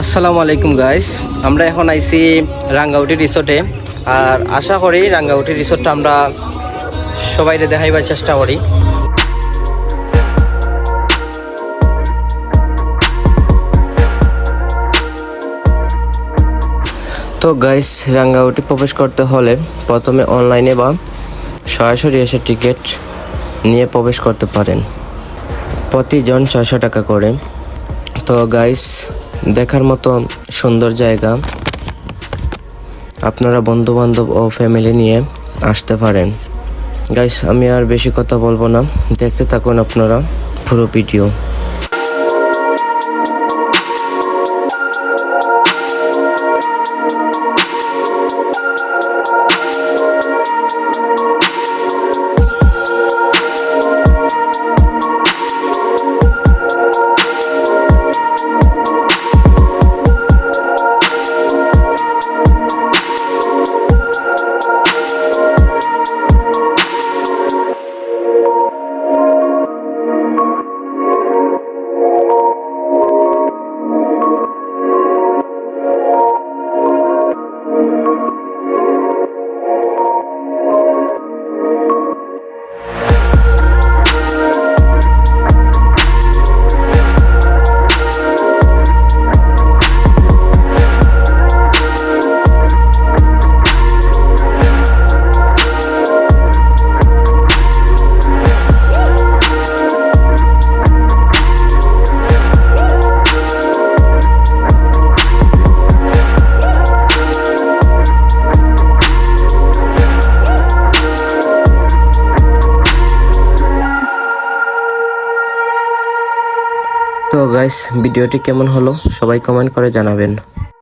আসসালামু আলাইকুম গাইস আমরা এখন আইছি রাঙ্গাউটি রিসোর্টে আর আশা করি রাঙ্গাউটি রিসোর্টটা আমরা সবাইকে দেখাইবার চেষ্টা করি। তো গাইস রাঙ্গাউটি প্রবেশ করতে হলে প্রথমে অনলাইনে বা সরাসরি এসে টিকিট নিয়ে প্রবেশ করতে পারেন। প্রতিজন ছয়শো টাকা করে। তো গাইস দেখার মতো সুন্দর জায়গা। আপনারা বন্ধু বান্ধব ও ফ্যামিলি নিয়ে আসতে পারেন। গাইস আমি আর বেশি কথা বলব না। দেখতে থাকুন আপনারা পুরো ভিডিও তো গাইস ভিডিওটি কেমন হলো? সবাই কমেন্ট করে জানাবেন।